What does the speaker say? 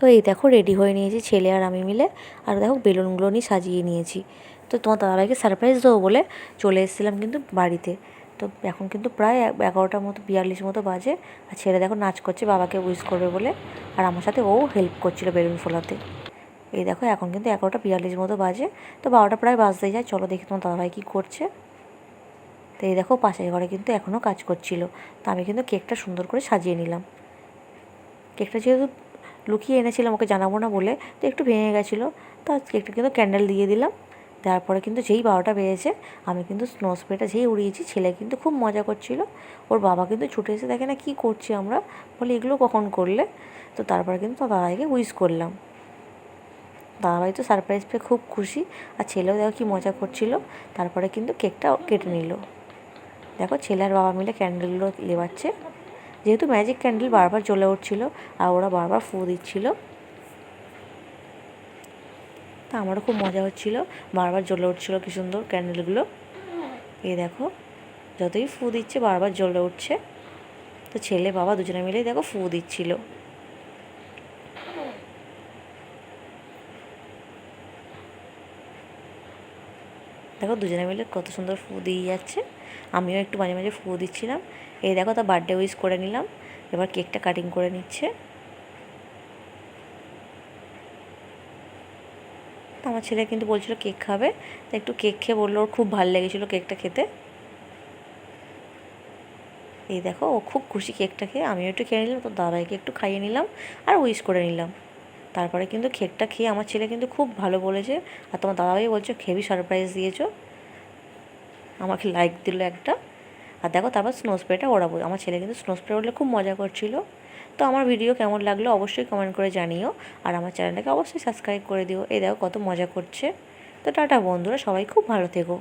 তো এই দেখো রেডি হয়ে নিয়েছি ছেলে আর আমি মিলে। আর দেখো বেলুনগুলো নিয়ে সাজিয়ে নিয়েছি। তো তোমার দাদাভাইকে সারপ্রাইজ দেবো বলে চলে এসেছিলাম কিন্তু বাড়িতে। তো এখন কিন্তু প্রায় এগারোটার মতো, বিয়াল্লিশ মতো বাজে। আর ছেলে দেখো নাচ করছে, বাবাকে উইশ করবে বলে। আর আমার সাথে ও হেল্প করছিল বেলুন ফোলাতে। এই দেখো এখন কিন্তু এগারোটা, বিয়াল্লিশ মতো বাজে। তো বারোটা প্রায় বাজতে যায়। চলো দেখি তোমার দাদাভাই কী করছে। তো এই দেখো পাশের ঘরে কিন্তু এখনও কাজ করছিল। তো আমি কিন্তু কেকটা সুন্দর করে সাজিয়ে নিলাম। কেকটা যেহেতু লুকিয়ে এনেছিলাম, ওকে জানাব না বলে। তো একটু ভেঙে গেছিল। তো কেকটা কিন্তু ক্যান্ডেল দিয়ে দিলাম। দেওয়ার পরে কিন্তু যেই বারোটা বেজেছে, আমি কিন্তু স্নো স্প্রেটা যেই উড়িয়েছি, ছেলে কিন্তু খুব মজা করছিল। ওর বাবা কিন্তু ছুটে এসে দেখে না কী করছি আমরা? বলে, এগুলো কখন করলে? তো তারপরে কিন্তু দাদাভাইকে উইশ করলাম। দাদাভাই তো সারপ্রাইজ পেয়ে খুব খুশি। আর ছেলেও দেখো কী মজা করছিল। তারপরে কিন্তু কেকটা কেটে নিল। দেখো, ছেলে আর বাবা মিলে ক্যান্ডেলগুলো লেবাচ্ছে। যেহেতু ম্যাজিক ক্যান্ডেল বারবার জ্বলে উঠছিল আর ওরা বারবার ফু দিচ্ছিল, তা আমারও খুব মজা হচ্ছিল। বারবার জ্বলে উঠছিল কি সুন্দর ক্যান্ডেলগুলো এই দেখো, যতই ফু দিচ্ছে বারবার জ্বলে উঠছে। তো ছেলে বাবা দুজনে মিলেই দেখো ফু দিচ্ছিল। দুজনে মিলে কত সুন্দর ফু দিয়ে যাচ্ছে। আমিও একটু মাঝে মাঝে ফু দিচ্ছিলাম। এই দেখো তা বার্থডে উইশ করে নিলাম। এবার কেকটা কাটিং করে নিচ্ছে। আমার ছেলে কিন্তু বলছিল কেক খাবে। তো একটু কেক খেয়ে বলল, ওর খুব ভালো লেগেছিলো কেকটা খেতে। এই দেখো, ও খুব খুশি কেকটা খেয়ে। আমিও একটু খেয়ে নিলাম, তো দাদাইকে একটু খাইয়ে নিলাম, আর উইশ করে নিলাম। তারপরে কিন্তু কেকটা খেয়ে আমার ছেলে কিন্তু খুব ভালো বলেছে। আর তোমার দাদাভাই বলছে, হেভি সারপ্রাইজ দিয়েছ। আমাকে লাইক দিল একটা। আর দেখো তারপর স্নো স্প্রেটা ওড়াবো। আমার ছেলে কিন্তু স্নো স্প্রে উঠলে খুব মজা করছিল। তো আমার ভিডিও কেমন লাগল অবশ্যই কমেন্ট করে জানিও। আর আমার চ্যানেলটাকে অবশ্যই সাবস্ক্রাইব করে দিও। এই দেখো কত মজা করছে। তো টাটা বন্ধুরা, সবাই খুব ভালো থেকো।